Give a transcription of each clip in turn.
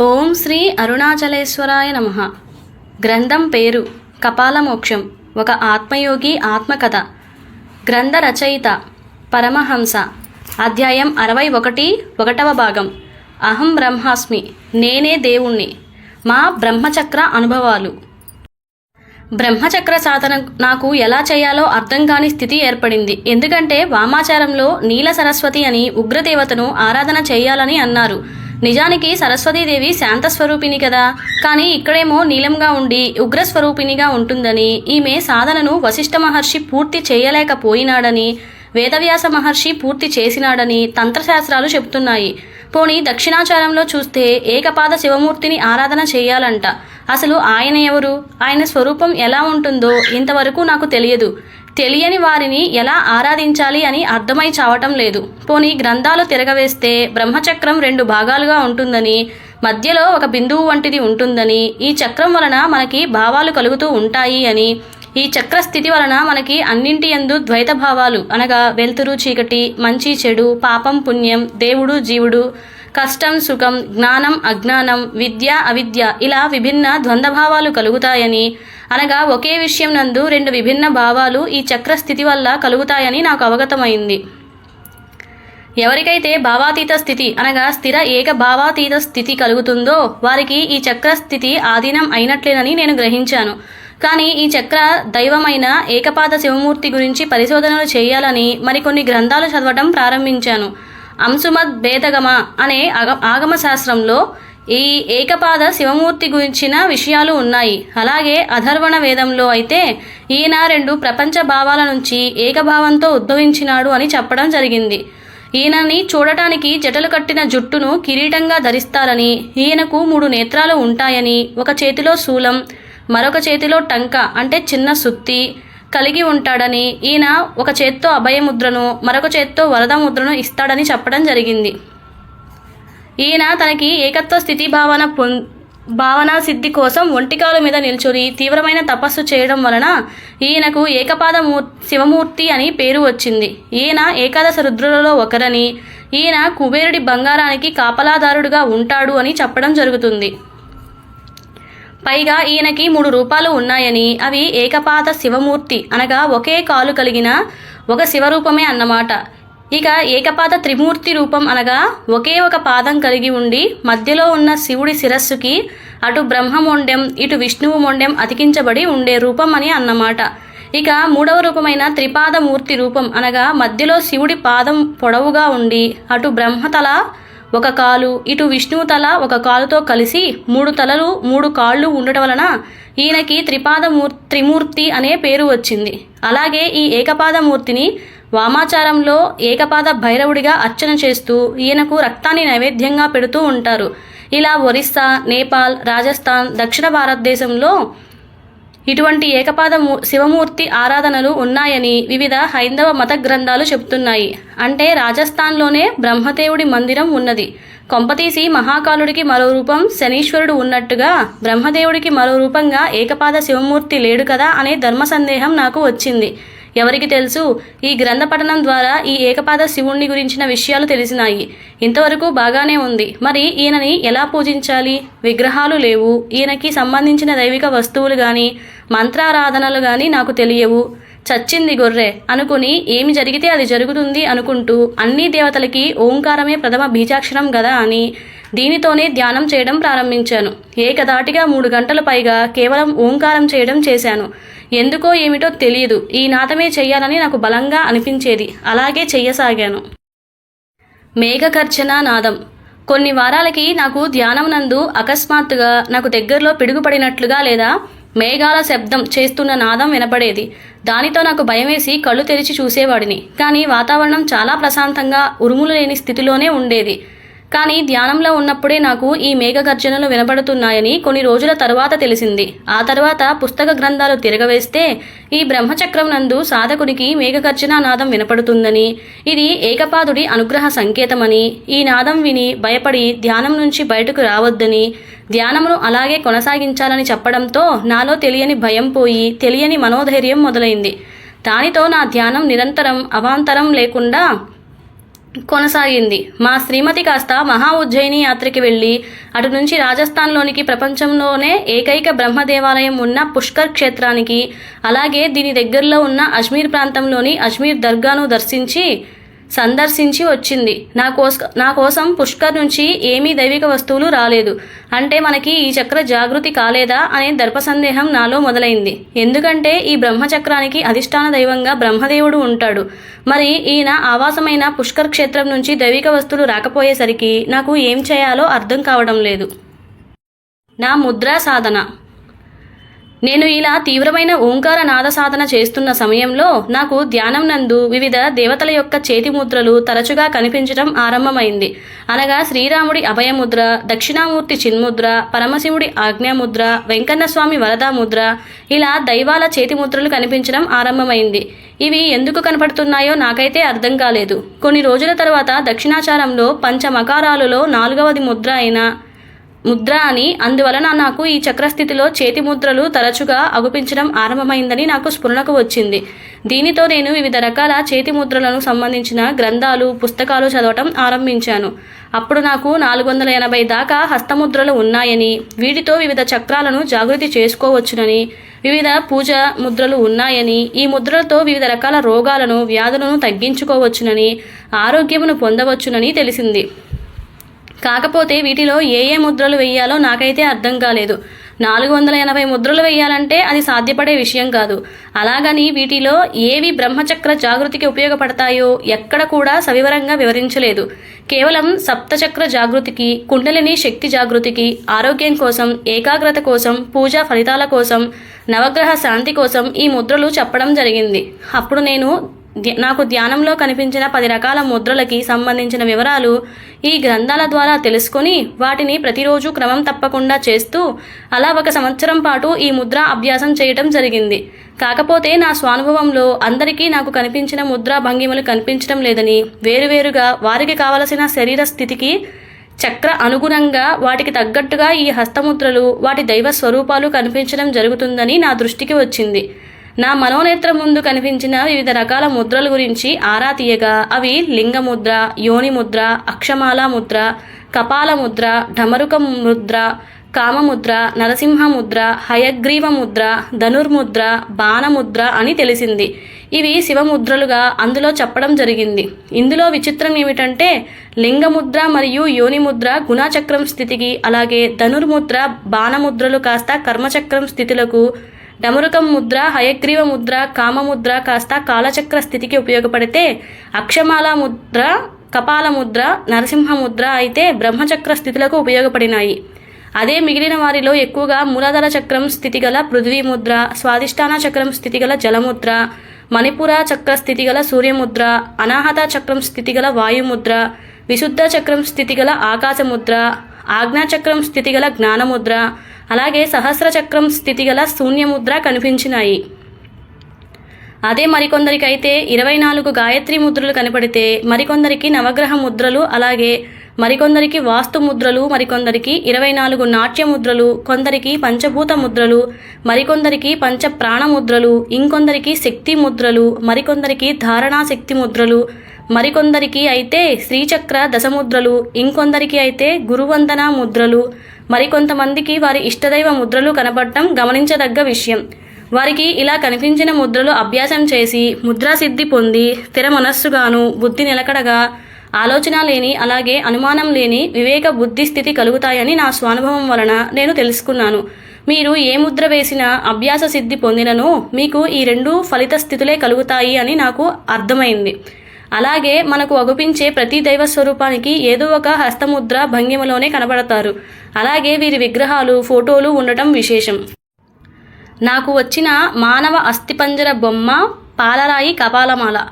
ఓం శ్రీ అరుణాచలేశ్వరాయ నమ. గ్రంథం పేరు కపాలమోక్షం. ఒక ఆత్మయోగి ఆత్మకథ. గ్రంథ రచయిత పరమహంస. అధ్యాయం అరవై ఒకటి ఒకటవ భాగం. అహం బ్రహ్మాస్మి. నేనే దేవుణ్ణి. మా బ్రహ్మచక్ర అనుభవాలు. బ్రహ్మచక్ర సాధన నాకు ఎలా చేయాలో అర్థం కాని స్థితి ఏర్పడింది. ఎందుకంటే వామాచారంలో నీల సరస్వతి అని ఉగ్రదేవతను ఆరాధన చేయాలని అన్నారు. నిజానికి సరస్వతీదేవి శాంత స్వరూపిణి కదా. కానీ ఇక్కడేమో నీలంగా ఉండి ఉగ్ర స్వరూపిణిగా ఉంటుందని ఈమె సాధనను వశిష్ఠ మహర్షి పూర్తి చేయలేకపోయినాడని వేదవ్యాస మహర్షి పూర్తి చేసినాడని తంత్రశాస్త్రాలు చెబుతున్నాయి. పోనీ దక్షిణాచారంలో చూస్తే ఏకపాద శివమూర్తిని ఆరాధన చేయాలంట. అసలు ఆయన ఎవరు? ఆయన స్వరూపం ఎలా ఉంటుందో ఇంతవరకు నాకు తెలియదు. తెలియని వారిని ఎలా ఆరాధించాలి అని అర్థమై చావటం లేదు. పోనీ గ్రంథాలు తిరగవేస్తే బ్రహ్మచక్రం రెండు భాగాలుగా ఉంటుందని మధ్యలో ఒక బిందువు వంటిది ఉంటుందని ఈ చక్రం వలన మనకి భావాలు కలుగుతూ ఉంటాయి అని ఈ చక్ర స్థితి వలన మనకి అన్నింటి యందు ద్వైత భావాలు అనగా వెలుతురు చీకటి మంచి చెడు పాపం పుణ్యం దేవుడు జీవుడు కష్టం సుఖం జ్ఞానం అజ్ఞానం విద్య అవిద్య ఇలా విభిన్న ద్వంద్వభావాలు కలుగుతాయని. అనగా ఒకే విషయం నందు రెండు విభిన్న భావాలు ఈ చక్ర స్థితి వల్ల కలుగుతాయని నాకు అవగతమైంది. ఎవరికైతే భావాతీత స్థితి అనగా స్థిర ఏక భావాతీత స్థితి కలుగుతుందో వారికి ఈ చక్ర స్థితి ఆధీనం అయినట్లేనని నేను గ్రహించాను. కానీ ఈ చక్ర దైవమైన ఏకపాద శివమూర్తి గురించి పరిశోధనలు చేయాలని మరికొన్ని గ్రంథాలు చదవటం ప్రారంభించాను. అంశుమద్ భేదగమ అనే ఆగ ఆగమ శాస్త్రంలో ఈ ఏకపాద శివమూర్తి గురించిన విషయాలు ఉన్నాయి. అలాగే అధర్వణ వేదంలో అయితే ఈయన రెండు ప్రపంచ భావాల నుంచి ఏకభావంతో ఉద్భవించినాడు అని చెప్పడం జరిగింది. ఈయనని చూడటానికి జటలు కట్టిన జుట్టును కిరీటంగా ధరిస్తారని ఈయనకు మూడు నేత్రాలు ఉంటాయని ఒక చేతిలో శూలం మరొక చేతిలో టంక అంటే చిన్న సుత్తి కలిగి ఉంటాడని ఈయన ఒక చేత్తో అభయముద్రను మరొక చేత్తో వరద ముద్రను ఇస్తాడని చెప్పడం జరిగింది. ఈయన తనకి ఏకత్వ స్థితి భావన పొం భావన సిద్ధి కోసం ఒంటికాల మీద నిల్చుని తీవ్రమైన తపస్సు చేయడం వలన ఈయనకు ఏకపాద మూ శివమూర్తి అని పేరు వచ్చింది. ఈయన ఏకాదశ రుద్రులలో ఒకరని ఈయన కుబేరుడి బంగారానికి కాపలాదారుడుగా ఉంటాడు అని చెప్పడం జరుగుతుంది. పైగా ఈయనకి మూడు రూపాలు ఉన్నాయని అవి ఏకపాత శివమూర్తి అనగా ఒకే కాలు కలిగిన ఒక శివరూపమే అన్నమాట. ఇక ఏకపాద త్రిమూర్తి రూపం అనగా ఒకే ఒక పాదం కలిగి ఉండి మధ్యలో ఉన్న శివుడి శిరస్సుకి అటు బ్రహ్మ మొండెం ఇటు విష్ణువు మొండెం అతికించబడి ఉండే రూపం అని అన్నమాట. ఇక మూడవ రూపమైన త్రిపాద మూర్తి రూపం అనగా మధ్యలో శివుడి పాదం పొడవుగా ఉండి అటు బ్రహ్మతల ఒక కాలు. ఇటు విష్ణువు తల ఒక కాలుతో కలిసి మూడు తలలు మూడు కాళ్ళు ఉండటం వలన ఈయనకి త్రిపాద మూర్ త్రిమూర్తి అనే పేరు వచ్చింది. అలాగే ఈ ఏకపాద మూర్తిని వామాచారంలో ఏకపాద భైరవుడిగా అర్చన చేస్తూ ఈయనకు రక్తాన్ని నైవేద్యంగా పెడుతూ ఉంటారు. ఇలా ఒరిస్సా నేపాల్ రాజస్థాన్ దక్షిణ భారతదేశంలో ఇటువంటి ఏకపాద మూ- శివమూర్తి ఆరాధనలు ఉన్నాయని వివిధ హైందవ మత గ్రంథాలు చెబుతున్నాయి. అంటే రాజస్థాన్లోనే బ్రహ్మదేవుడి మందిరం ఉన్నది. కొంపతీసి మహాకాలుడికి మరో రూపం శనీశ్వరుడు ఉన్నట్టుగా బ్రహ్మదేవుడికి మరో రూపంగా ఏకపాద శివమూర్తి లేడు కదా అనే ధర్మ సందేహం నాకు వచ్చింది. ఎవరికి తెలుసు? ఈ గ్రంథ పఠనం ద్వారా ఈ ఏకపాద శివుణ్ణి గురించిన విషయాలు తెలిసినాయి. ఇంతవరకు బాగానే ఉంది. మరి ఈయనని ఎలా పూజించాలి? విగ్రహాలు లేవు. ఈయనకి సంబంధించిన దైవిక వస్తువులు కానీ మంత్రారాధనలు కానీ నాకు తెలియవు. చచ్చింది గొర్రె. అనుకుని ఏమి జరిగితే అది జరుగుతుంది అనుకుంటూ అన్ని దేవతలకి ఓంకారమే ప్రథమ బీజాక్షరం గదా అని దీనితోనే ధ్యానం చేయడం ప్రారంభించాను. ఏకదాటిగా మూడు గంటల పైగా కేవలం ఓంకారం చేయడం చేశాను. ఎందుకో ఏమిటో తెలియదు ఈ నాదమే చెయ్యాలని నాకు బలంగా అనిపించేది. అలాగే చెయ్యసాగాను. మేఘగర్జన నాదం. కొన్ని వారాలకి నాకు ధ్యానం నందు అకస్మాత్తుగా నాకు దగ్గరలో పిడుగుపడినట్లుగా లేదా మేఘాల శబ్దం చేస్తున్న నాదం వినపడేది. దానితో నాకు భయమేసి కళ్ళు తెరిచి చూసేవాడిని. కానీ వాతావరణం చాలా ప్రశాంతంగా ఉరుములు లేని స్థితిలోనే ఉండేది. కానీ ధ్యానంలో ఉన్నప్పుడే నాకు ఈ మేఘగర్జనలు వినపడుతున్నాయని కొన్ని రోజుల తర్వాత తెలిసింది. ఆ తర్వాత పుస్తక గ్రంథాలు తిరగవేస్తే ఈ బ్రహ్మచక్రం నందు సాధకునికి మేఘగర్జన నాదం వినపడుతుందని ఇది ఏకపాదుడి అనుగ్రహ సంకేతమని ఈ నాదం విని భయపడి ధ్యానం నుంచి బయటకు రావద్దని ధ్యానమును అలాగే కొనసాగించాలని చెప్పడంతో నాలో తెలియని భయం పోయి తెలియని మనోధైర్యం మొదలైంది. దానితో నా ధ్యానం నిరంతరం అవాంతరం లేకుండా కొనసాగింది. మా శ్రీమతి కాస్త మహా ఉజ్జయిని యాత్రకి వెళ్ళి అటు నుంచి రాజస్థాన్లోనికి ప్రపంచంలోనే ఏకైక బ్రహ్మ దేవాలయం ఉన్న పుష్కర్ క్షేత్రానికి అలాగే దీని దగ్గరలో ఉన్న అజ్మీర్ ప్రాంతంలోని అజ్మీర్ దర్గాను దర్శించి సందర్శించి వచ్చింది. నా కోస నా కోసం పుష్కర్ నుంచి ఏమీ దైవిక వస్తువులు రాలేదు. అంటే మనకి ఈ చక్ర జాగృతి కాలేదా అనే దర్ప సందేహం నాలో మొదలైంది. ఎందుకంటే ఈ బ్రహ్మచక్రానికి అధిష్టాన దైవంగా బ్రహ్మదేవుడు ఉంటాడు. మరి ఈయన ఆవాసమైన పుష్కర్ క్షేత్రం నుంచి దైవిక వస్తువులు రాకపోయేసరికి నాకు ఏం చేయాలో అర్థం కావడం లేదు. నా ముద్రా సాధన. నేను ఇలా తీవ్రమైన ఓంకార నాద సాధన చేస్తున్న సమయంలో నాకు ధ్యానం నందు వివిధ దేవతల యొక్క చేతి ముద్రలు తరచుగా కనిపించడం ఆరంభమైంది. అనగా శ్రీరాముడి అభయముద్ర దక్షిణామూర్తి చిన్ముద్ర పరమశివుడి ఆజ్ఞాముద్ర వెంకన్నస్వామి వరదాముద్ర ఇలా దైవాల చేతి ముద్రలు కనిపించడం ఆరంభమైంది. ఇవి ఎందుకు కనపడుతున్నాయో నాకైతే అర్థం కాలేదు. కొన్ని రోజుల తర్వాత దక్షిణాచారంలో పంచమకారాలలో నాలుగవది ముద్ర అయిన ముద్ర అని. అందువలన నాకు ఈ చక్రస్థితిలో చేతి ముద్రలు తరచుగా అగుపించడం ఆరంభమైందని నాకు స్ఫురణకు వచ్చింది. దీనితో నేను వివిధ రకాల చేతి ముద్రలను సంబంధించిన గ్రంథాలు పుస్తకాలు చదవటం ఆరంభించాను. అప్పుడు నాకు నాలుగు వందల ఎనభై దాకా హస్తముద్రలు ఉన్నాయని వీటితో వివిధ చక్రాలను జాగృతి చేసుకోవచ్చునని వివిధ పూజ ముద్రలు ఉన్నాయని ఈ ముద్రలతో వివిధ రకాల రోగాలను వ్యాధులను తగ్గించుకోవచ్చునని ఆరోగ్యమును పొందవచ్చునని తెలిసింది. కాకపోతే వీటిలో ఏ ఏ ముద్రలు వేయాలో నాకైతే అర్థం కాలేదు. నాలుగు వందల ఎనభై ముద్రలు వేయాలంటే అది సాధ్యపడే విషయం కాదు. అలాగని వీటిలో ఏవి బ్రహ్మచక్ర జాగృతికి ఉపయోగపడతాయో ఎక్కడ కూడా సవివరంగా వివరించలేదు. కేవలం సప్తచక్ర జాగృతికి కుండలిని శక్తి జాగృతికి ఆరోగ్యం కోసం ఏకాగ్రత కోసం పూజా ఫలితాల కోసం నవగ్రహ శాంతి కోసం ఈ ముద్రలు చెప్పడం జరిగింది. అప్పుడు నేను నాకు ధ్యానంలో కనిపించిన పది రకాల ముద్రలకి సంబంధించిన వివరాలు ఈ గ్రంథాల ద్వారా తెలుసుకొని వాటిని ప్రతిరోజు క్రమం తప్పకుండా చేస్తూ అలా ఒక సంవత్సరం పాటు ఈ ముద్ర అభ్యాసం చేయటం జరిగింది. కాకపోతే నా స్వానుభవంలో అందరికీ నాకు కనిపించిన ముద్రా భంగిమలు కనిపించడం లేదని వేరువేరుగా వారికి కావలసిన శరీర స్థితికి చక్ర అనుగుణంగా వాటికి తగ్గట్టుగా ఈ హస్తముద్రలు వాటి దైవ స్వరూపాలు కనిపించడం జరుగుతుందని నా దృష్టికి వచ్చింది. నా మనోనేత్రం ముందు కనిపించిన వివిధ రకాల ముద్రల గురించి ఆరా తీయగా. అవి లింగముద్ర యోని ముద్ర అక్షమాల ముద్ర కపాల ముద్ర ఢమరుక ముద్ర కామముద్ర నరసింహ ముద్ర హయగ్రీవ ముద్ర ధనుర్ముద్ర బాణముద్ర అని తెలిసింది. ఇవి శివముద్రలుగా అందులో చెప్పడం జరిగింది. ఇందులో విచిత్రం ఏమిటంటే లింగముద్ర మరియు యోనిముద్ర గుణచక్రం స్థితికి అలాగే ధనుర్ముద్ర బాణముద్రలు కాస్త కర్మచక్రం స్థితులకు డమరుకం ముద్ర హయగ్రీవ ముద్ర కామముద్ర కాస్త కాలచక్ర స్థితికి ఉపయోగపడితే అక్షమాల ముద్ర కపాల ముద్ర నరసింహ ముద్ర అయితే బ్రహ్మచక్ర స్థితులకు ఉపయోగపడినాయి. అదే మిగిలిన వారిలో ఎక్కువగా మూలాధార చక్రం స్థితిగల పృథ్వీ ముద్ర స్వాదిష్టాన చక్రం స్థితిగల జలముద్ర మణిపుర చక్ర స్థితిగల సూర్యముద్ర అనాహత చక్రం స్థితిగల వాయుముద్ర విశుద్ధ చక్రం స్థితిగల ఆకాశముద్ర ఆజ్ఞాచక్రం స్థితిగల జ్ఞానముద్ర అలాగే సహస్రచక్రం స్థితిగల శూన్యముద్ర కనిపించినాయి. అదే మరికొందరికైతే ఇరవై నాలుగు గాయత్రి ముద్రలు కనపడితే మరికొందరికి నవగ్రహ ముద్రలు అలాగే మరికొందరికి వాస్తు ముద్రలు మరికొందరికి ఇరవై నాలుగు నాట్య ముద్రలు కొందరికి పంచభూత ముద్రలు మరికొందరికి పంచ ప్రాణ ముద్రలు ఇంకొందరికి శక్తి ముద్రలు మరికొందరికి ధారణా శక్తి ముద్రలు మరికొందరికి అయితే శ్రీచక్ర దశముద్రలు ఇంకొందరికి అయితే గురువందన ముద్రలు. మరికొంతమందికి వారి ఇష్టదైవ ముద్రలు కనపడటం గమనించదగ్గ విషయం. వారికి ఇలా కనిపించిన ముద్రలు అభ్యాసం చేసి ముద్రాసిద్ధి పొంది స్థిర మనస్సుగాను బుద్ధి నిలకడగా ఆలోచన లేని అలాగే అనుమానం లేని వివేక బుద్ధి స్థితి కలుగుతాయని నా స్వానుభవం వలన నేను తెలుసుకున్నాను. మీరు ఏ ముద్ర వేసినా అభ్యాస సిద్ధి పొందినను మీకు ఈ రెండు ఫలిత స్థితులే కలుగుతాయి అని నాకు అర్థమైంది. అలాగే మనకు అగుపించే ప్రతి దైవ స్వరూపానికి ఏదో ఒక హస్తముద్ర భంగిమలోనే కనబడతారు. అలాగే వీరి విగ్రహాలు ఫోటోలు ఉండటం విశేషం. నాకు వచ్చిన మానవ అస్థిపంజర బొమ్మ పాలరాయి కపాలమాల.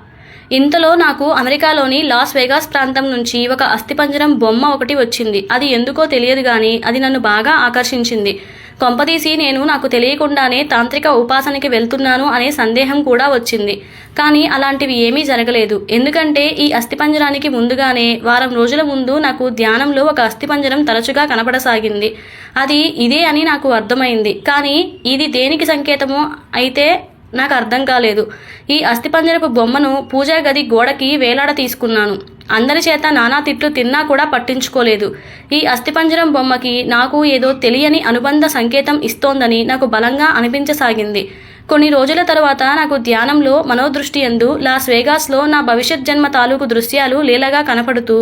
ఇంతలో నాకు అమెరికాలోని లాస్ వేగాస్ ప్రాంతం నుంచి ఒక అస్థిపంజరం బొమ్మ ఒకటి వచ్చింది. అది ఎందుకో తెలియదు కానీ అది నన్ను బాగా ఆకర్షించింది. కొంపదీసి నేను నాకు తెలియకుండానే తాంత్రిక ఉపాసనకి వెళ్తున్నాను అనే సందేహం కూడా వచ్చింది. కానీ అలాంటివి ఏమీ జరగలేదు. ఎందుకంటే ఈ అస్థిపంజరానికి ముందుగానే వారం రోజుల ముందు నాకు ధ్యానంలో ఒక అస్థిపంజరం తరచుగా కనపడసాగింది అది ఇదే అని నాకు అర్థమైంది. కానీ ఇది దేనికి సంకేతమో అయితే నాకు అర్థం కాలేదు. ఈ అస్థిపంజరపు బొమ్మను పూజా గది గోడకి వేలాడ తీసుకున్నాను. అందరి చేత నానా తిట్లు తిన్నా కూడా పట్టించుకోలేదు. ఈ అస్థిపంజరం బొమ్మకి నాకు ఏదో తెలియని అనుబంధ సంకేతం ఇస్తోందని నాకు బలంగా అనిపించసాగింది. కొన్ని రోజుల తర్వాత నాకు ధ్యానంలో మనోదృష్టి ఎందు లాస్ వేగాస్లో నా భవిష్యత్ జన్మ తాలూకు దృశ్యాలు లీలగా కనపడుతూ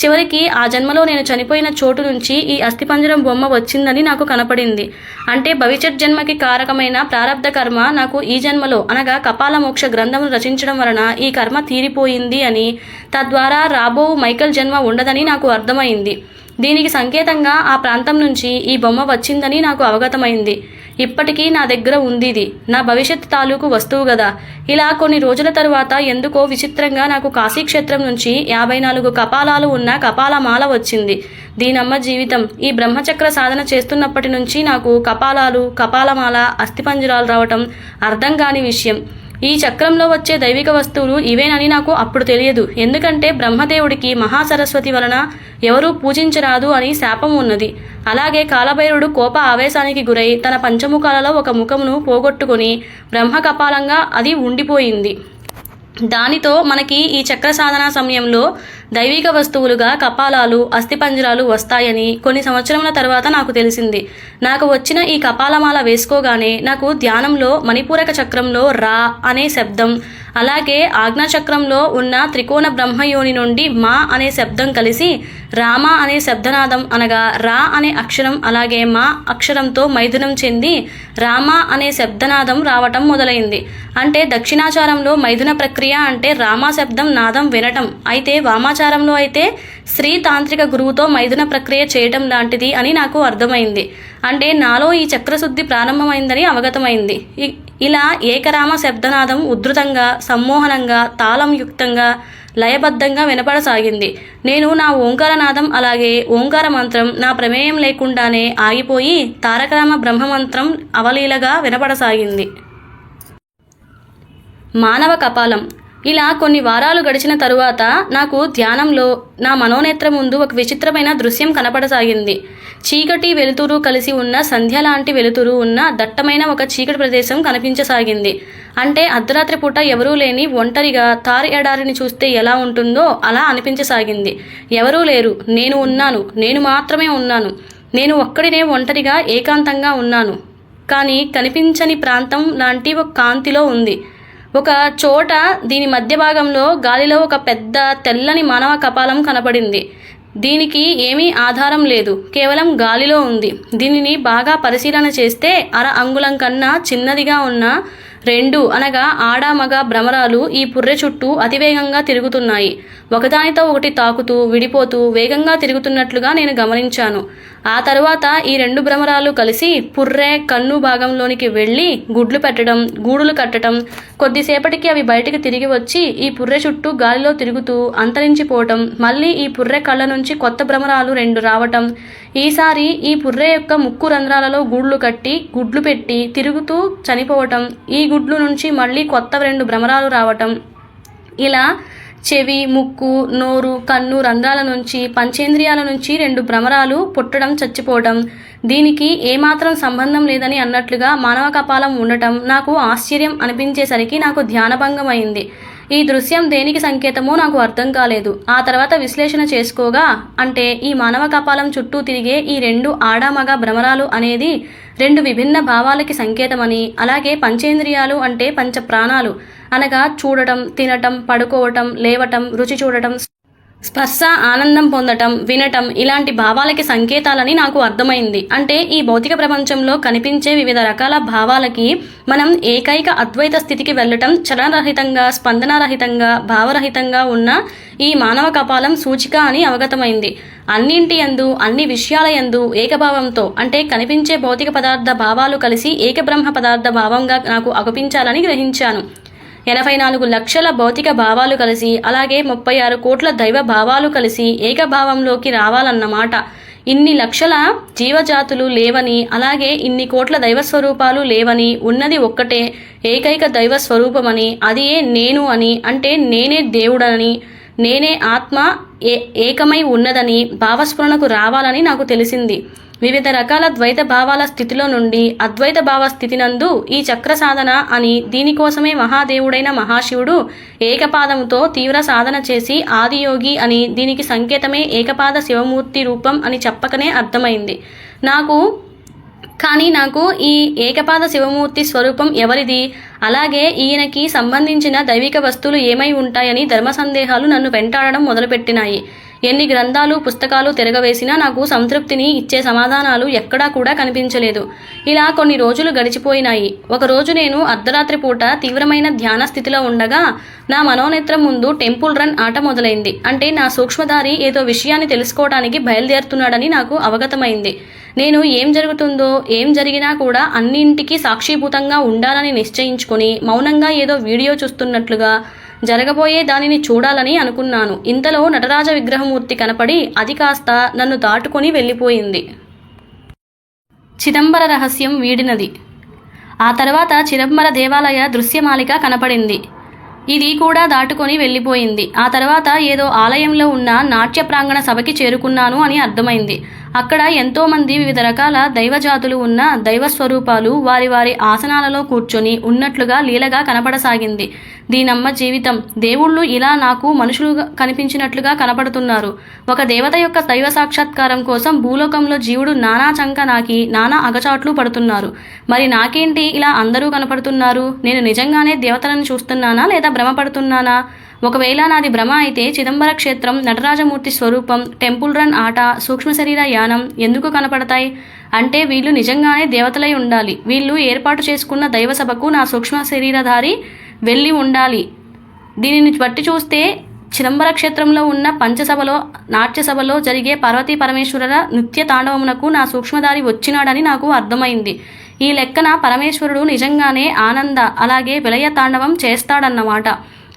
చివరికి ఆ జన్మలో నేను చనిపోయిన చోటు నుంచి ఈ అస్థిపంజరం బొమ్మ వచ్చిందని నాకు కనపడింది. అంటే భవిష్యత్ జన్మకి కారకమైన ప్రారంధ కర్మ నాకు ఈ జన్మలో అనగా కపాల మోక్ష గ్రంథమును రచించడం వలన ఈ కర్మ తీరిపోయింది అని తద్వారా రాబో మైకల్ జన్మ ఉండదని నాకు అర్థమైంది. దీనికి సంకేతంగా ఆ ప్రాంతం నుంచి ఈ బొమ్మ వచ్చిందని నాకు అవగతమైంది. ఇప్పటికీ నా దగ్గర ఉంది ఇది నా భవిష్యత్ తాలూకు వస్తువు కదా ఇలా కొన్ని రోజుల తరువాత ఎందుకో విచిత్రంగా నాకు కాశీక్షేత్రం నుంచి యాభై నాలుగు కపాలాలు ఉన్న కపాలమాల వచ్చింది. దీనమ్మ జీవితం. ఈ బ్రహ్మచక్ర సాధన చేస్తున్నప్పటి నుంచి నాకు కపాలాలు కపాలమాల అస్థిపంజరాలు రావటం అర్థం కాని విషయం. ఈ చక్రంలో వచ్చే దైవిక వస్తువులు ఇవేనని నాకు అప్పుడు తెలియదు. ఎందుకంటే బ్రహ్మదేవుడికి మహాసరస్వతి వలన ఎవరూ పూజించరాదు అని శాపం ఉన్నది. అలాగే కాలభైరుడు కోప ఆవేశానికి గురై తన పంచముఖాలలో ఒక ముఖమును పోగొట్టుకొని బ్రహ్మకపాలంగా అది ఉండిపోయింది. దానితో మనకి ఈ చక్ర సాధన సమయంలో దైవిక వస్తువులుగా కపాలాలు అస్థిపంజరాలు వస్తాయని కొన్ని సంవత్సరముల తర్వాత నాకు తెలిసింది. నాకు వచ్చిన ఈ కపాలమాల వేసుకోగానే నాకు ధ్యానంలో మణిపూరక చక్రంలో రా అనే శబ్దం అలాగే ఆజ్ఞాచక్రంలో ఉన్న త్రికోణ బ్రహ్మయోని నుండి మా అనే శబ్దం కలిసి రామ అనే శబ్దనాదం అనగా రా అనే అక్షరం అలాగే మా అక్షరంతో మైథునం చెంది రామ అనే శబ్దనాదం రావటం మొదలైంది. అంటే దక్షిణాచారంలో మైథున ప్రక్రియ అంటే రామ శబ్దం నాదం వినటం. అయితే సమాచారంలో అయితే స్త్రీ తాంత్రిక గురువుతో మైథున ప్రక్రియ చేయటం లాంటిది అని నాకు అర్థమైంది. అంటే నాలో ఈ చక్రశుద్ధి ప్రారంభమైందని అవగతమైంది. ఇలా ఏకరామ శబ్దనాదం ఉధృతంగా సమ్మోహనంగా తాళంయుక్తంగా లయబద్ధంగా వినపడసాగింది. నేను నా ఓంకారనాదం అలాగే ఓంకార మంత్రం నా ప్రమేయం లేకుండానే ఆగిపోయి తారకరామ బ్రహ్మమంత్రం అవలీలగా వినపడసాగింది. మానవ కపాలం ఇలా కొన్ని వారాలు గడిచిన తరువాత నాకు ధ్యానంలో నా మనోనేత్ర ముందు ఒక విచిత్రమైన దృశ్యం కనపడసాగింది. చీకటి వెలుతురు కలిసి ఉన్న సంధ్య లాంటి వెలుతురు ఉన్న దట్టమైన ఒక చీకటి ప్రదేశం కనిపించసాగింది. అంటే అర్ధరాత్రి పూట ఎవరూ లేని ఒంటరిగా తారి ఎడారిని చూస్తే ఎలా ఉంటుందో అలా అనిపించసాగింది. ఎవరూ లేరు. నేను ఉన్నాను. నేను మాత్రమే ఉన్నాను. నేను ఒక్కడినే ఒంటరిగా ఏకాంతంగా ఉన్నాను. కానీ కనిపించని ప్రాంతం లాంటి ఒక కాంతిలో ఉంది. ఒక చోట దీని మధ్య భాగంలో గాలిలో ఒక పెద్ద తెల్లని మానవ కపాలం కనపడింది. దీనికి ఏమీ ఆధారం లేదు. కేవలం గాలిలో ఉంది. దీనిని బాగా పరిశీలన చేస్తే అర అంగుళం కన్నా చిన్నదిగా ఉన్న రెండు అనగా ఆడ మగ భ్రమరాలు ఈ పుర్రె చుట్టూ అతివేగంగా తిరుగుతున్నాయి. ఒకదానితో ఒకటి తాకుతూ విడిపోతూ వేగంగా తిరుగుతున్నట్లుగా నేను గమనించాను. ఆ తర్వాత ఈ రెండు భ్రమరాలు కలిసి పుర్రె కన్ను భాగంలోనికి వెళ్ళి గుడ్లు పెట్టడం గూడులు కట్టడం. కొద్దిసేపటికి అవి బయటికి తిరిగి వచ్చి ఈ పుర్రె చుట్టూ గాలిలో తిరుగుతూ అంతరించిపోవటం. మళ్ళీ ఈ పుర్రె కళ్ళ నుంచి కొత్త భ్రమరాలు రెండు రావటం. ఈసారి ఈ పుర్రె యొక్క ముక్కు రంధ్రాలలో గూళ్ళు కట్టి గుడ్లు పెట్టి తిరుగుతూ చనిపోవటం. ఈ గుడ్లు నుంచి మళ్ళీ కొత్త రెండు భ్రమరాలు రావటం. ఇలా చెవి ముక్కు నోరు కన్ను రంధ్రాల నుంచి పంచేంద్రియాల నుంచి రెండు భ్రమరాలు పుట్టడం చచ్చిపోవడం. దీనికి ఏమాత్రం సంబంధం లేదని అన్నట్లుగా మానవ కపాలం ఉండటం నాకు ఆశ్చర్యం అనిపించేసరికి నాకు ధ్యానభంగం అయింది ఈ దృశ్యం దేనికి సంకేతమో నాకు అర్థం కాలేదు. ఆ తర్వాత విశ్లేషణ చేసుకోగా అంటే ఈ మానవ కపాలం చుట్టూ తిరిగే ఈ రెండు ఆడామగ భ్రమరాలు అనేది రెండు విభిన్న భావాలకి సంకేతమని అలాగే పంచేంద్రియాలు అంటే పంచ ప్రాణాలు అనగా చూడటం తినటం పడుకోవటం లేవటం రుచి చూడటం స్పర్శ ఆనందం పొందటం వినటం ఇలాంటి భావాలకి సంకేతాలని నాకు అర్థమైంది. అంటే ఈ భౌతిక ప్రపంచంలో కనిపించే వివిధ రకాల భావాలకి మనం ఏకైక అద్వైత స్థితికి వెళ్ళటం చలనరహితంగా స్పందనారహితంగా భావరహితంగా ఉన్న ఈ మానవ కపాలం సూచిక అని అవగతమైంది. అన్నింటి యందు అన్ని విషయాల యందు ఏకభావంతో అంటే కనిపించే భౌతిక పదార్థ భావాలు కలిసి ఏకబ్రహ్మ పదార్థ భావంగా నాకు అగుపించాలని గ్రహించాను. ఎనభై నాలుగు లక్షల భౌతిక భావాలు కలిసి అలాగే ముప్పై ఆరు కోట్ల దైవ భావాలు కలిసి ఏకభావంలోకి రావాలన్నమాట. ఇన్ని లక్షల జీవజాతులు లేవని అలాగే ఇన్ని కోట్ల దైవ స్వరూపాలు లేవని ఉన్నది ఒక్కటే ఏకైక దైవ స్వరూపమని అదే నేను అని అంటే నేనే దేవుడని నేనే ఆత్మ ఏ ఏకమై ఉన్నదని భావస్ఫురణకు రావాలని నాకు తెలిసింది. వివిధ రకాల ద్వైత భావాల స్థితిలో నుండి అద్వైత భావ స్థితినందు ఈ చక్ర సాధన అని దీనికోసమే మహాదేవుడైన మహాశివుడు ఏకపాదంతో తీవ్ర సాధన చేసి ఆదియోగి అని దీనికి సంకేతమే ఏకపాద శివమూర్తి రూపం అని చెప్పకనే అర్థమైంది. నాకు కానీ నాకు ఈ ఏకపాద శివమూర్తి స్వరూపం ఎవరిది? అలాగే ఈయనకి సంబంధించిన దైవిక వస్తువులు ఏమై ఉంటాయని ధర్మ సందేహాలు నన్ను వెంటాడడం మొదలుపెట్టినాయి. ఎన్ని గ్రంథాలు పుస్తకాలు తిరగవేసినా నాకు సంతృప్తిని ఇచ్చే సమాధానాలు ఎక్కడా కూడా కనిపించలేదు. ఇలా కొన్ని రోజులు గడిచిపోయినాయి. ఒకరోజు నేను అర్ధరాత్రి పూట తీవ్రమైన ధ్యాన స్థితిలో ఉండగా నా మనోనేత్రం ముందు టెంపుల్ రన్ ఆట మొదలైంది. అంటే నా సూక్ష్మధారి ఏదో విషయాన్ని తెలుసుకోవడానికి బయలుదేరుతున్నాడని నాకు అవగతమైంది. నేను ఏం జరుగుతుందో ఏం జరిగినా కూడా అన్నింటికీ సాక్షిభూతంగా ఉండాలని నిశ్చయించుకొని మౌనంగా ఏదో వీడియో చూస్తున్నట్లుగా జరగబోయే దానిని చూడాలని అనుకున్నాను. ఇంతలో నటరాజ విగ్రహమూర్తి కనపడి అది కాస్త నన్ను దాటుకొని వెళ్ళిపోయింది. చిదంబర రహస్యం వీడినది. ఆ తర్వాత చిదంబర దేవాలయ దృశ్యమాలిక కనపడింది. ఇది కూడా దాటుకొని వెళ్ళిపోయింది. ఆ తర్వాత ఏదో ఆలయంలో ఉన్న నాట్య ప్రాంగణ సభకి చేరుకున్నాను అని అర్థమైంది. అక్కడ ఎంతోమంది వివిధ రకాల దైవజాతులు ఉన్న దైవ స్వరూపాలు వారి వారి ఆసనాలలో కూర్చొని ఉన్నట్లుగా లీలగా కనపడసాగింది. దీనమ్మ జీవితం. దేవుళ్ళు ఇలా నాకు మనుషులుగా కనిపించినట్లుగా కనపడుతున్నారు. ఒక దేవత యొక్క దైవ సాక్షాత్కారం కోసం భూలోకంలో జీవుడు నానా చంక నాకి నానా అగచాట్లు పడుతున్నారు. మరి నాకేంటి ఇలా అందరూ కనపడుతున్నారు? నేను నిజంగానే దేవతలను చూస్తున్నానా లేదా భ్రమపడుతున్నానా? ఒకవేళ నాది భ్రమ అయితే చిదంబర క్షేత్రం నటరాజమూర్తి స్వరూపం టెంపుల్ రన్ ఆట సూక్ష్మ శరీర యానం ఎందుకు కనపడతాయి? అంటే వీళ్ళు నిజంగానే దేవతలై ఉండాలి. వీళ్ళు ఏర్పాటు చేసుకున్న దైవ సభకు నా సూక్ష్మ శరీరధారి వెళ్ళి ఉండాలి. దీనిని బట్టి చూస్తే చిదంబర క్షేత్రంలో ఉన్న పంచసభలో నాట్యసభలో జరిగే పార్వతీ పరమేశ్వరుల నృత్య తాండవమునకు నా సూక్ష్మధారి వచ్చినాడని నాకు అర్థమైంది. ఈ లెక్కన పరమేశ్వరుడు నిజంగానే ఆనంద అలాగే విలయ తాండవం చేస్తాడన్నమాట.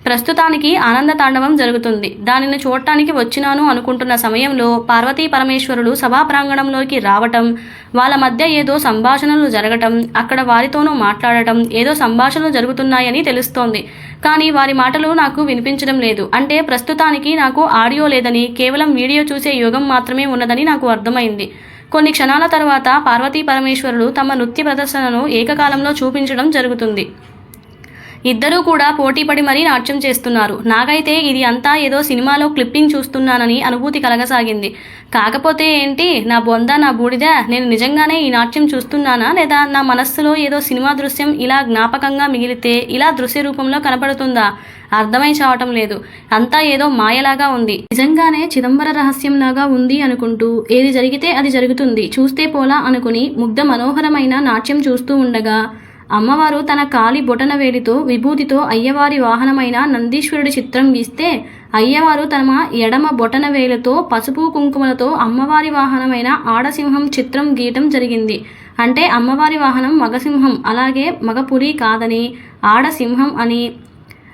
ప్రస్తుతానికి ఆనంద తాండవం జరుగుతుంది. దానిని చూడటానికి వచ్చినాను అనుకుంటున్న సమయంలో పార్వతీ పరమేశ్వరులు సభా ప్రాంగణంలోకి రావటం వాళ్ళ మధ్య ఏదో సంభాషణలు జరగటం అక్కడ వారితోనూ మాట్లాడటం ఏదో సంభాషణలు జరుగుతున్నాయని తెలుస్తోంది. కానీ వారి మాటలు నాకు వినిపించడం లేదు. అంటే ప్రస్తుతానికి నాకు ఆడియో లేదని కేవలం వీడియో చూసే యోగం మాత్రమే ఉన్నదని నాకు అర్థమైంది. కొన్ని క్షణాల తర్వాత పార్వతీ పరమేశ్వరులు తమ నృత్య ప్రదర్శనను ఏకకాలంలో చూపించడం జరుగుతుంది. ఇద్దరూ కూడా పోటీపడి మరీ నాట్యం చేస్తున్నారు. నాకైతే ఇది అంతా ఏదో సినిమాలో క్లిప్పింగ్ చూస్తున్నానని అనుభూతి కలగసాగింది. కాకపోతే ఏంటి నా బొంద నా బూడిద నేను నిజంగానే ఈ నాట్యం చూస్తున్నానా లేదా నా మనస్సులో ఏదో సినిమా దృశ్యం ఇలా జ్ఞాపకంగా మిగిలితే ఇలా దృశ్య రూపంలో కనపడుతుందా? అర్థమై చావటం లేదు. అంతా ఏదో మాయలాగా ఉంది. నిజంగానే చిదంబర రహస్యంలాగా ఉంది అనుకుంటూ ఏది జరిగితే అది జరుగుతుంది. చూస్తే పోలా అనుకుని ముగ్ధ మనోహరమైన నాట్యం చూస్తూ ఉండగా అమ్మవారు తన కాలి బొటన వేలితో విభూతితో అయ్యవారి వాహనమైన నందీశ్వరుడి చిత్రం గీస్తే అయ్యవారు తమ ఎడమ బొటన వేలుతో పసుపు కుంకుమలతో అమ్మవారి వాహనమైన ఆడసింహం చిత్రం గీయటం జరిగింది. అంటే అమ్మవారి వాహనం మగసింహం అలాగే మగపులి కాదని ఆడసింహం అని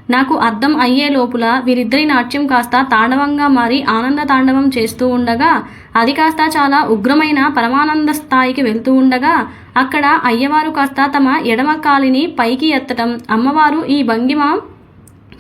నాకు అర్థం అయ్యే లోపల వీరిద్దరి నాట్యం కాస్త తాండవంగా మారి ఆనంద తాండవం చేస్తూ ఉండగా అది కాస్త చాలా ఉగ్రమైన పరమానంద స్థాయికి వెళ్తూ ఉండగా అక్కడ అయ్యవారు కాస్త తమ ఎడమ కాలిని పైకి ఎత్తటం అమ్మవారు ఈ భంగిమ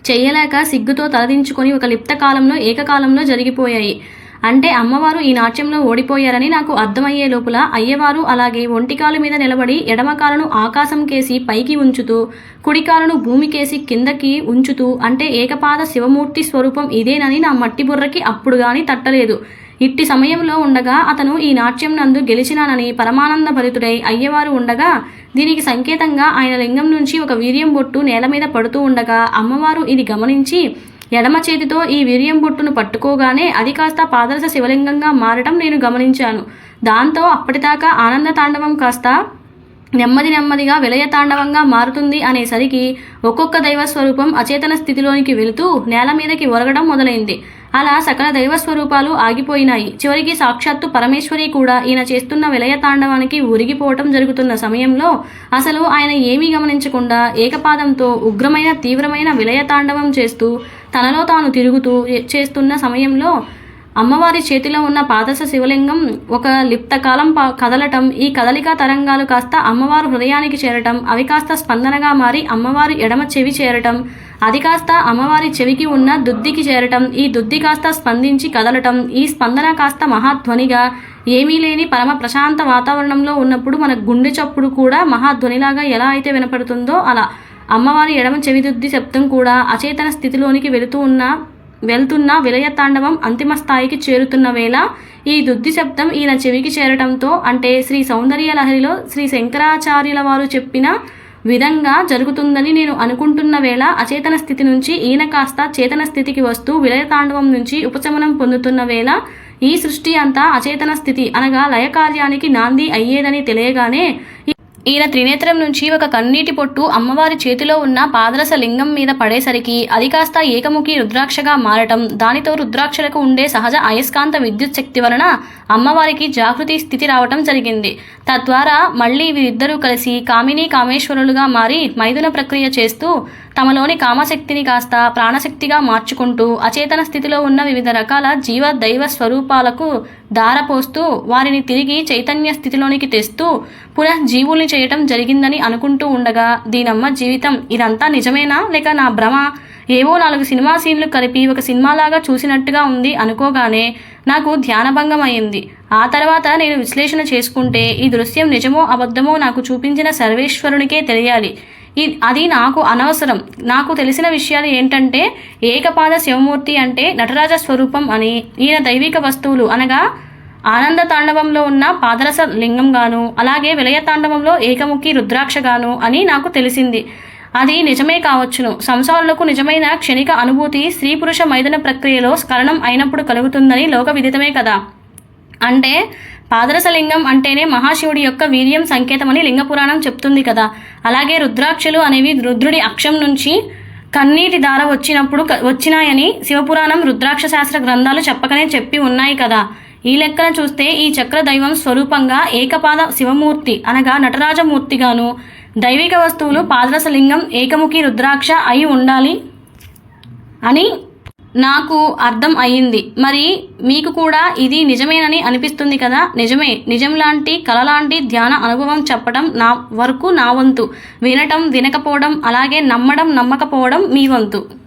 చేయలేక సిగ్గుతో తలదించుకొని ఒక లిప్త కాలంలో ఏకకాలంలో జరిగిపోయాయి. అంటే అమ్మవారు ఈ నాట్యంలో ఓడిపోయారని నాకు అర్థమయ్యే లోపల అయ్యవారు అలాగే ఒంటికాలు మీద నిలబడి ఎడమ కాలను ఆకాశం కేసి పైకి ఉంచుతూ కుడికాలను భూమికేసి కిందకి ఉంచుతూ అంటే ఏకపాద శివమూర్తి స్వరూపం ఇదేనని నా మట్టి బుర్రకి అప్పుడు గాని తట్టలేదు. ఇట్టి సమయంలో ఉండగా అతను ఈ నాట్యం నందు గెలిచినానని పరమానంద భరితుడై అయ్యవారు ఉండగా దీనికి సంకేతంగా ఆయన లింగం నుంచి ఒక వీర్యం బొట్టు నేల మీద పడుతూ ఉండగా అమ్మవారు ఇది గమనించి ఎడమ చేతితో ఈ వీర్యం బొట్టును పట్టుకోగానే అది కాస్త పాదరస శివలింగంగా మారటం నేను గమనించాను. దాంతో అప్పటిదాకా ఆనంద తాండవం కాస్త నెమ్మది నెమ్మదిగా విలయ తాండవంగా మారుతుంది అనేసరికి ఒక్కొక్క దైవ స్వరూపం అచేతన స్థితిలోనికి వెళుతూ నేల మీదకి ఒరగడం మొదలైంది. అలా సకల దైవ స్వరూపాలు ఆగిపోయినాయి. చివరికి సాక్షాత్తు పరమేశ్వరి కూడా ఈయన చేస్తున్న విలయ తాండవానికి ఉరిగిపోవటం జరుగుతున్న సమయంలో అసలు ఆయన ఏమీ గమనించకుండా ఏకపాదంతో ఉగ్రమైన తీవ్రమైన విలయ తాండవం చేస్తూ తనలో తాను తిరుగుతూ చేస్తున్న సమయంలో అమ్మవారి చేతిలో ఉన్న పాదశ శివలింగం ఒక లిప్తకాలం పా- కదలటం ఈ కదలిక తరంగాలు కాస్త అమ్మవారు హృదయానికి చేరటం అవి కాస్త స్పందనగా మారి అమ్మవారి ఎడమ చెవి చేరటం అది కాస్త అమ్మవారి చెవికి ఉన్న దుద్దికి చేరటం ఈ దుద్ది కాస్త స్పందించి కదలటం ఈ స్పందన కాస్త మహాధ్వనిగా ఏమీ లేని పరమ ప్రశాంత వాతావరణంలో ఉన్నప్పుడు మన గుండె చప్పుడు కూడా మహాధ్వనిలాగా ఎలా అయితే వినపడుతుందో అలా అమ్మవారి ఎడమ చెవిదుద్ది శబ్దం కూడా అచేతన స్థితిలోనికి వెళుతూ ఉన్న వెళ్తున్న విలయ తాండవం అంతిమ స్థాయికి చేరుతున్న వేళ ఈ దుద్ది శబ్దం ఈయన చెవికి చేరటంతో అంటే శ్రీ సౌందర్య లహరిలో శ్రీ శంకరాచార్యుల వారు చెప్పిన విధంగా జరుగుతుందని నేను అనుకుంటున్న వేళ అచేతన స్థితి నుంచి ఈయన కాస్త చేతన స్థితికి వస్తూ విలయ తాండవం నుంచి ఉపశమనం పొందుతున్న వేళ ఈ సృష్టి అంతా అచేతన స్థితి అనగా లయ కార్యానికి నాంది అయ్యేదని తెలియగానే ఈయన త్రినేత్రం నుంచి ఒక కన్నీటి పొట్టు అమ్మవారి చేతిలో ఉన్న పాదరస లింగం మీద పడేసరికి అది కాస్త ఏకముఖి రుద్రాక్షగా మారటం దానితో రుద్రాక్షలకు ఉండే సహజ అయస్కాంత విద్యుత్ శక్తి వలన అమ్మవారికి జాగృతి స్థితి రావటం జరిగింది. తద్వారా మళ్ళీ వీరిద్దరూ కలిసి కామిని కామేశ్వరులుగా మారి మైథున ప్రక్రియ చేస్తూ తమలోని కామశక్తిని కాస్త ప్రాణశక్తిగా మార్చుకుంటూ అచేతన స్థితిలో ఉన్న వివిధ రకాల జీవ దైవ స్వరూపాలకు దారపోస్తూ వారిని తిరిగి చైతన్య స్థితిలోనికి తెస్తూ పునః జీవుల్ని చేయటం జరిగిందని అనుకుంటూ ఉండగా దీనమ్మ జీవితం ఇదంతా నిజమేనా? లేక నా భ్రమ? ఏవో నాలుగు సినిమా సీన్లు కలిపి ఒక సినిమాలాగా చూసినట్టుగా ఉంది అనుకోగానే నాకు ధ్యానభంగం అయింది ఆ తర్వాత నేను విశ్లేషణ చేసుకుంటే ఈ దృశ్యం నిజమో అబద్ధమో నాకు చూపించిన సర్వేశ్వరునికే తెలియాలి. అది నాకు అనవసరం. నాకు తెలిసిన విషయాలు ఏంటంటే ఏకపాద శివమూర్తి అంటే నటరాజ స్వరూపం అని ఈయన దైవిక వస్తువులు అనగా ఆనంద తాండవంలో ఉన్న పాదరస లింగం గాను అలాగే విలయ తాండవంలో ఏకముఖి రుద్రాక్ష గాను అని నాకు తెలిసింది. అది నిజమే కావచ్చును. సంసారులకు నిజమైన క్షణిక అనుభూతి స్త్రీ పురుష మైదన ప్రక్రియలో స్కరణం అయినప్పుడు కలుగుతుందని లోక విదితమే కదా. అంటే పాదరసలింగం అంటేనే మహాశివుడి యొక్క వీర్యం సంకేతమని లింగపురాణం చెప్తుంది కదా. అలాగే రుద్రాక్షలు అనేవి రుద్రుడి అక్షం నుంచి కన్నీటి దార వచ్చినప్పుడు క- వచ్చినాయని శివపురాణం రుద్రాక్ష శాస్త్ర గ్రంథాలు చెప్పకనే చెప్పి ఉన్నాయి కదా. ఈ లెక్కన చూస్తే ఈ చక్ర దైవం స్వరూపంగా ఏకపాద శివమూర్తి అనగా నటరాజమూర్తిగాను దైవిక వస్తువులు పాదరసలింగం ఏకముఖి రుద్రాక్ష అయి ఉండాలి అని నాకు అర్థం అయ్యింది. మరి మీకు కూడా ఇది నిజమేనని అనిపిస్తుంది కదా? నిజమే. నిజం లాంటి కళ లాంటి ధ్యాన అనుభవం చెప్పడం నా వరకు నా వంతు. వినటం వినకపోవడం అలాగే నమ్మడం నమ్మకపోవడం మీ వంతు.